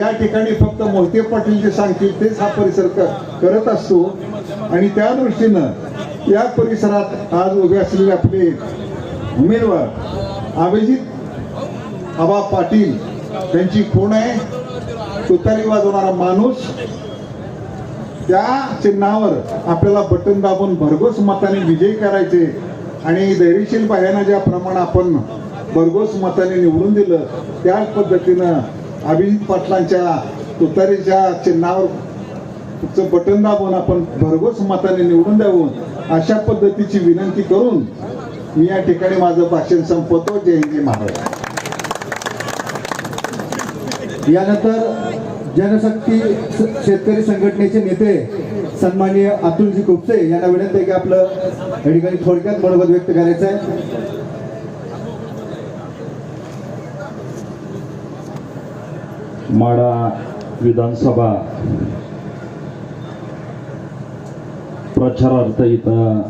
त्या ठिकाणी फक्त मोहिते पाटील जे सांगतील तेच हा परिसर करत असतो. आणि त्या दृष्टीनं या परिसरात आज उभे असलेले आपले उमेदवार अभिजित आबा पाटील त्यांची कोण आहे. तुतारी वाजवणारा माणूस. त्या चिन्हावर आपल्याला बटन दाबून भरघोस मताने विजयी करायचे आणि धैर्यशील बाह्यांना ज्याप्रमाणे आपण भरघोस मताने निवडून दिलं त्याच पद्धतीनं अभिजित पाटलांच्या तुतारीच्या चिन्हावर बटन दाबून आपण भरघोस मताने निवडून द्यावं. अशा पद्धतीची विनंती करून मी या ठिकाणी माझं भाषण संपवतो. जय हिंद जय महाराज यानंतर जनशक्ती शेतकरी संघटनेचे नेते सन्माननीय अतुलजी कुपसे यांना विनंती आहे की आपलं या ठिकाणी थोडक्यात मनोगत व्यक्त करायचं आहे माडा विधानसभा प्रचारार्थ इथं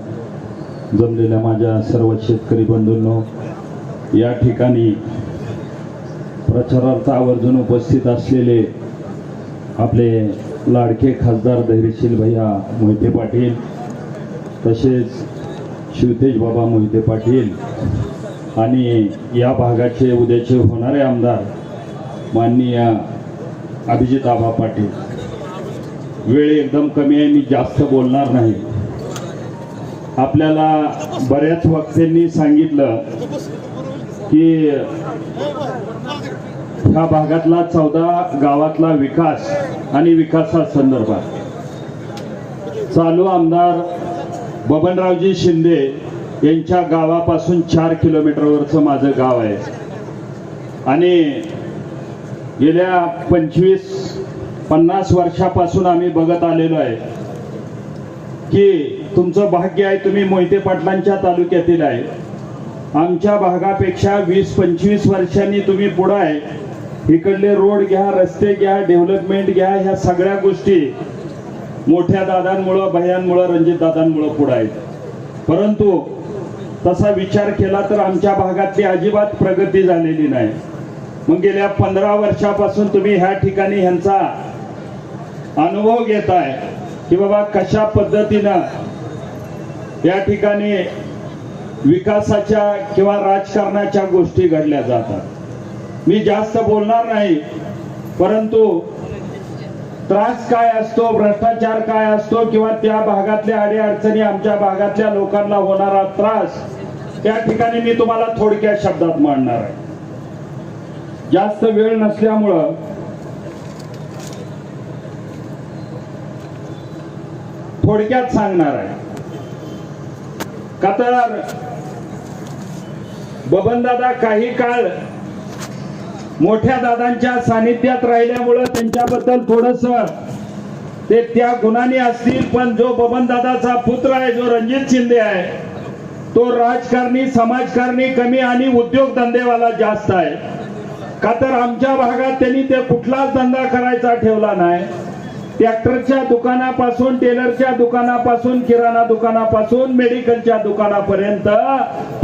जमलेल्या माझ्या सर्व शेतकरी बंधूंनो या ठिकाणी प्रचारार्थ आवर्जून उपस्थित असलेले आपले लाडके खासदार धैर्यशील भैया मोहिते पाटील तसेच शिवतेज बाबा मोहिते पाटील आणि या भागाचे उद्याचे होणारे आमदार माननीय अभिजित आबा पाटील. वेळ एकदम कमी आहे मी जास्त बोलणार नाही. आपल्याला बऱ्याच वक्त्यांनी सांगितलं की ह्या भागातला चौदा गावातला विकास आणि विकासा संदर्भात चालू आमदार बबनरावजी शिंदे यांच्या गावापासून चार किलोमीटरवरचं माझं गाव आहे. आणि गेल्या पंचवीस पन्नास वर्षापासून आम्ही बघत आलेलो आहे की तुमचं भाग्य आहे तुम्ही मोहिते पाटलांच्या तालुक्यातील आहे. आमच्या भागापेक्षा वीस पंचवीस वर्षांनी तुम्ही पुढं आहे. इकडले रोड घ्या रस्ते घ्या डेव्हलपमेंट घ्या ह्या सगळ्या गोष्टी मोठ्या दादांमुळं भयांमुळं रणजित दादांमुळं पुढं आहेत. परंतु तसा विचार केला तर आमच्या भागातली अजिबात प्रगती झालेली नाही. मग गेल्या पंधरा वर्षापासून तुम्ही ह्या ठिकाणी ह्यांचा अनुभव घेत आहे की बाबा कशा पद्धतीनं या ठिकाणी विकासाच्या किंवा राजकारणाच्या गोष्टी घडल्या जातात. मी जास्त बोलणार नाही परंतु त्रास काय असतो भ्रष्टाचार काय असतो किंवा त्या भागातल्या अडीअडचणी आमच्या भागातल्या लोकांना होणारा त्रास त्या ठिकाणी मी तुम्हाला थोडक्या शब्दात मांडणार आहे. जास्त वेळ नसल्यामुळं थोडक्यात सांगणार आहे. का तर बबनदादा काही काळ मोठ्या दादांच्या सानिध्यात राहिल्यामुळं त्यांच्याबद्दल थोडस ते त्या गुणाने असतील पण जो बबनदादाचा पुत्र आहे जो रणजित शिंदे आहे तो राजकारणी समाजकारणी कमी आणि उद्योगधंदेवाला जास्त आहे. का तर आमच्या भागात त्यांनी ते कुठलाच धंदा करायचा ठेवला नाही. ट्रॅक्टरच्या दुकानापासून टेलरच्या दुकानापासून किराणा दुकानापासून मेडिकलच्या दुकानापर्यंत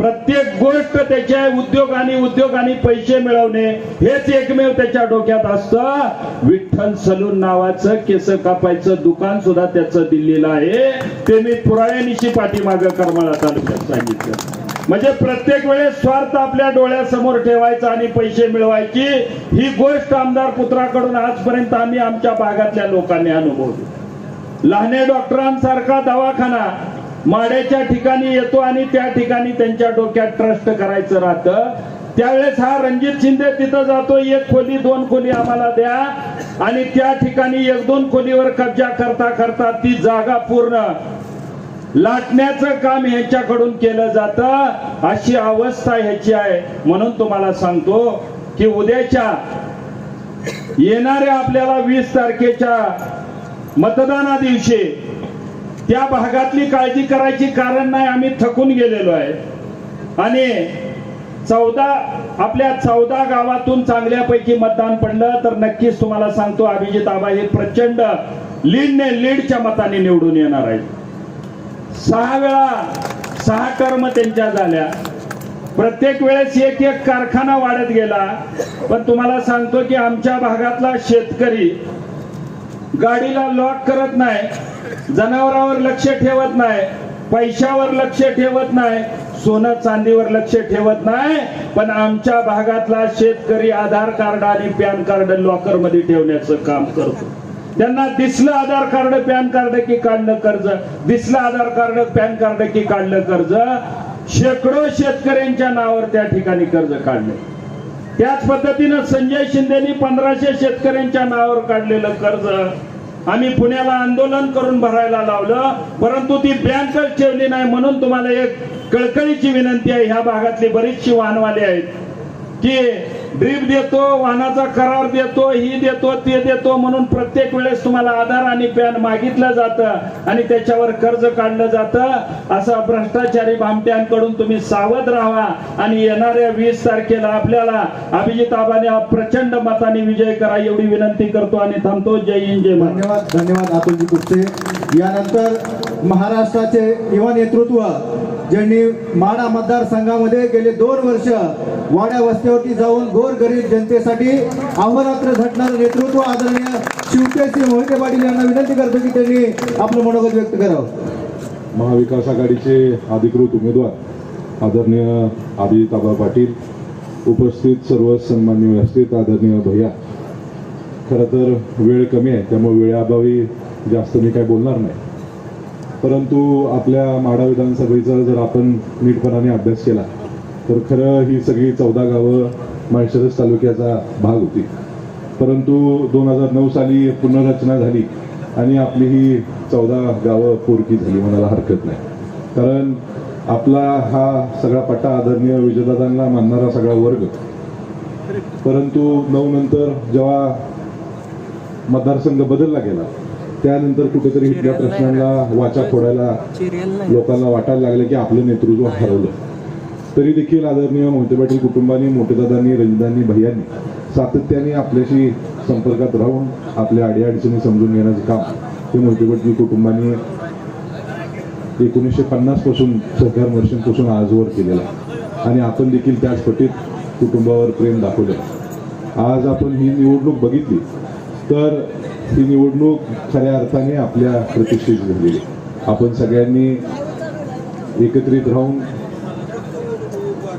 प्रत्येक गोष्ट त्याच्या उद्योग आणि उद्योग आणि पैसे मिळवणे हेच एकमेव त्याच्या डोक्यात असतं. विठ्ठल सलून नावाचं केस कापायचं दुकान सुद्धा त्याचं दिल्लीला आहे. ते मी पुराव्यानिशी पाठीमागं करमाळा तालुक्यात सांगितलं. म्हणजे प्रत्येक वेळेस स्वार्थ आपल्या डोळ्यासमोर ठेवायचा आणि पैसे मिळवायची ही गोष्ट आमदार पुत्राकडून आजपर्यंत आम्ही आमच्या भागातल्या लोकांनी अनुभवली. लहाने डॉक्टरांसारखा दवाखाना माड्याच्या ठिकाणी येतो आणि त्या ठिकाणी त्यांच्या डोक्यात ट्रस्ट करायचं राहतं. त्यावेळेस हा रणजित शिंदे तिथं जातो एक खोली दोन खोली आम्हाला द्या आणि त्या ठिकाणी एक दोन खोलीवर कब्जा करता करता ती जागा पूर्ण लाटण्याचं काम ह्याच्याकडून केलं जातं. अशी अवस्था ह्याची आहे. म्हणून तुम्हाला सांगतो की उद्याच्या येणाऱ्या आपल्याला वीस तारखेच्या मतदाना दिवशी त्या भागातली काळजी करायची कारण नाही आम्ही थकून गेलेलो आहे. आणि चौदा आपल्या चौदा गावातून चांगल्यापैकी मतदान पडलं तर नक्कीच तुम्हाला सांगतो अभिजित आबा हे प्रचंड लीडने लीडच्या मताने निवडून येणार आहे सहा वेळा सहा कर्म त्यांच्या झाल्या. प्रत्येक वेळेस एक एक कारखाना वाढत गेला. पण तुम्हाला सांगतो की आमच्या भागातला शेतकरी गाडीला लॉक करत नाही जनावरांवर लक्ष ठेवत नाही पैशावर लक्ष ठेवत नाही सोनं चांदीवर लक्ष ठेवत नाही पण आमच्या भागातला शेतकरी आधार कार्ड आणि पॅन कार्ड लॉकरमध्ये ठेवण्याचं काम करतो. त्यांना दिसलं आधार कार्ड पॅन कार्ड की काढलं कर्ज. दिसलं आधार कार्ड पॅन कार्ड की काढलं कर्ज. शेकडो शेतकऱ्यांच्या नावावर त्या ठिकाणी कर्ज काढले. त्याच पद्धतीनं संजय शिंदेनी पंधराशे शेतकऱ्यांच्या नावावर काढलेलं कर्ज आम्ही पुण्याला आंदोलन करून भरायला लावलं. परंतु ती बँकच ठेवली नाही म्हणून तुम्हाला एक कळकळीची विनंती आहे. ह्या भागातली बरीचशी वाहनवाले आहेत. की ड्रीप देतो वाहनाचा करार देतो ही देतो ते देतो म्हणून प्रत्येक वेळेस तुम्हाला आधार आणि पॅन मागितलं जातं आणि त्याच्यावर कर्ज काढलं जातं. असा भ्रष्टाचारी भामट्यांकडून तुम्ही सावध राहा आणि येणाऱ्या वीस तारखेला आपल्याला अभिजित आबाने प्रचंड मताने विजय करा एवढी विनंती करतो आणि थांबतो. जय हिंद जय धन्यवाद धन्यवाद अतुलजी कुपसे यानंतर महाराष्ट्राचे युवा नेतृत्व ज्यांनी माडा मतदारसंघामध्ये गेले दोन वर्ष वाड्या वस्त्यावरती जाऊन गोर गरीब जनतेसाठी अहोरात्र झटणारं नेतृत्व आदरणीय शिवतेसिंह मोहिते पाटील यांना विनंती करतो की त्यांनी आपलं मनोगत व्यक्त करावं. महाविकास आघाडीचे अधिकृत उमेदवार आदरणीय आदिताबा पाटील उपस्थित सर्व सन्मान्य व्यवस्थित आदरणीय भैया. खरं तर वेळ कमी आहे त्यामुळे वेळाअभावी जास्त मी काय बोलणार नाही. परंतु आपल्या माडा विधानसभेचा जर आपण नीटपणाने अभ्यास केला तर खरं ही सगळी चौदा गावं माळशिरस तालुक्याचा भाग होती. परंतु दोन हजार नऊ साली पुनर्रचना झाली आणि आपली ही चौदा गावं पोरकी झाली म्हणायला हरकत नाही. कारण आपला हा सगळा पट्टा आदरणीय विजयदादांना मानणारा सगळा वर्ग परंतु नऊ नंतर जेव्हा मतदारसंघ बदलला गेला त्यानंतर कुठेतरी इथल्या प्रश्नांना वाचा फोडायला लोकांना वाटायला लागलं की आपलं नेतृत्व हरवलं. तरी देखील आदरणीय मोहिते पाटील कुटुंबानी मोठेदादांनी रंजितांनी भैयांनी सातत्याने आपल्याशी संपर्कात राहून आपल्या अडीअडचणी समजून घेण्याचं काम हे मोहिते पाटील कुटुंबानी एकोणीसशे पन्नासपासून सहकार वर्षांपासून आजवर केलेला आहे. आणि आपण देखील त्याच पटीत कुटुंबावर प्रेम दाखवले आज आपण ही निवडणूक बघितली. तर ही निवडणूक खऱ्या अर्थाने आपल्या प्रतिष्ठेची झालेली आपण सगळ्यांनी एकत्रित राहून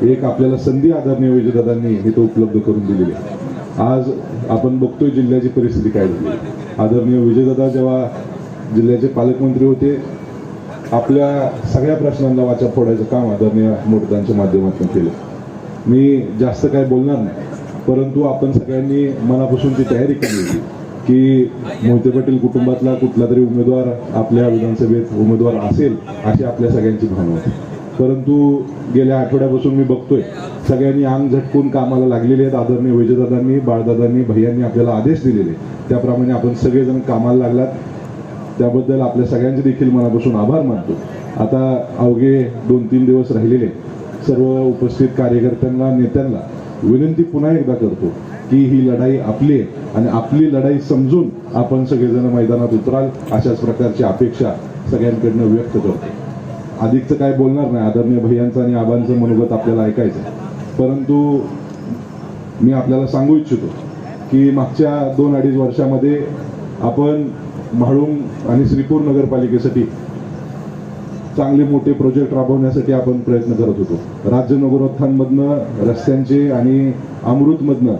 एक आपल्याला संधी आदरणीय विजयदादांनी इथं उपलब्ध करून दिलेली आहे. आज आपण बघतोय जिल्ह्याची परिस्थिती काय झाली. आदरणीय विजयदादा जेव्हा जिल्ह्याचे पालकमंत्री होते आपल्या सगळ्या प्रश्नांना वाचा फोडायचं काम आदरणीय मोठदांच्या माध्यमातून केलं. मी जास्त काय बोलणार नाही परंतु आपण सगळ्यांनी मनापासून ती तयारी केली होती. की मोहिते पाटील कुटुंबातला कुठला तरी उमेदवार आपल्या विधानसभेत उमेदवार असेल अशी आपल्या सगळ्यांची भावना होती. परंतु गेल्या आठवड्यापासून मी बघतोय सगळ्यांनी अंग झटकून कामाला लागलेले आहेत. आदरणीय विजयदादांनी बाळदादांनी भैयांनी आपल्याला आदेश दिलेले त्याप्रमाणे आपण सगळेजण कामाला लागलात. त्याबद्दल आपल्या सगळ्यांचे देखील मनापासून आभार मानतो. आता अवघे दोन तीन दिवस राहिलेले सर्व उपस्थित कार्यकर्त्यांना नेत्यांना विनंती पुन्हा एकदा करतो की ही लढाई आपली आहे. आणि आपली लढाई समजून आपण सगळेजण मैदानात उतराल अशाच प्रकारची अपेक्षा सगळ्यांकडनं व्यक्त करतो. अधिकचं काय बोलणार नाही. आदरणीय भैयांचं आणि आबांचं मनोगत आपल्याला ऐकायचं परंतु मी आपल्याला सांगू इच्छितो की मागच्या दोन अडीच वर्षामध्ये आपण म्हाळुंग आणि श्रीपूर नगरपालिकेसाठी चांगले मोठे प्रोजेक्ट राबवण्यासाठी आपण प्रयत्न करत होतो. राज्य नगरोत्थानमधनं रस्त्यांचे आणि अमृतमधनं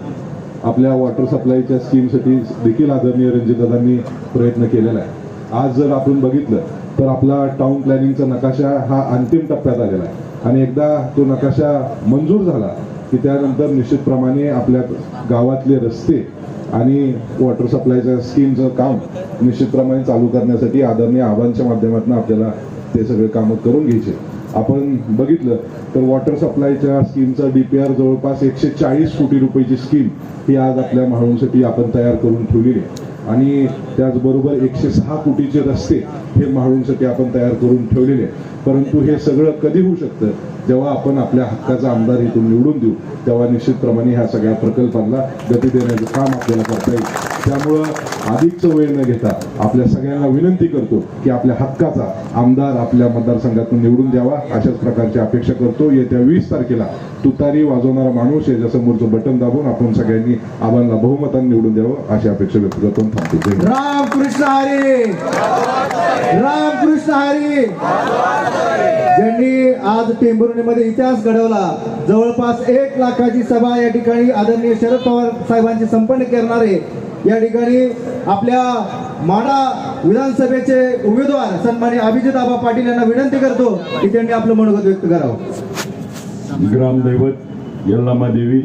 आपल्या वॉटर सप्लायच्या स्कीमसाठी देखील आदरणीय रणजितदादांनी प्रयत्न केलेला आहे. आज जर आपण बघितलं तर आपला टाउन प्लॅनिंगचा नकाशा हा अंतिम टप्प्यात आलेला आहे. आणि एकदा तो नकाशा मंजूर झाला की त्यानंतर निश्चितप्रमाणे आपल्या गावातले रस्ते आणि वॉटर सप्लायच्या स्कीमचं काम निश्चितप्रमाणे चालू करण्यासाठी आदरणीय आव्हानच्या माध्यमातून आपल्याला ते सगळे कामं करून घ्यायचे. आपण बघितलं तर वॉटर सप्लायच्या स्कीमचा डीपीआर जवळपास एकशे चाळीस कोटी रुपयाची स्कीम ही आज आपल्या म्हाळूंसाठी आपण तयार करून ठेवलेली आहे. आणि त्याचबरोबर एकशे सहा कोटीचे रस्ते हे म्हाळूंसाठी आपण तयार करून ठेवलेले परंतु हे सगळं कधी होऊ शकतं? जेव्हा आपण आपल्या हक्काचा आमदार इथून निवडून देऊ तेव्हा निश्चितप्रमाणे ह्या सगळ्या प्रकल्पांना गती देण्याचं काम आपल्याला करता येईल. त्यामुळं अधिकचं वेळ न घेता आपल्या सगळ्यांना विनंती करतो की आपल्या हक्काचा आमदार आपल्या मतदारसंघातून निवडून द्यावा अशाच प्रकारची अपेक्षा करतो. येत्या वीस तारखेला तुतारी वाजवणारा माणूस याच्यासमोरचं बटन दाबून आपण सगळ्यांनी आबांना बहुमताने निवडून द्यावं अशी अपेक्षा व्यक्त करतो थांबतो. रामकृष्ण हरी! रामकृष्ण हरी! ज्यांनी आज टेंभुर्णीमध्ये इतिहास घडवला जवळपास एक लाखाची सभा या ठिकाणी आदरणीय शरद पवार साहेबांची संपन्न करणारे या ठिकाणी आपल्या माडा विधानसभेचे उमेदवार सन्मान्य अभिजित आबा पाटील यांना विनंती करतो की त्यांनी आपलं मनोगत व्यक्त करावं. ग्रामदैवत यल्लामा देवी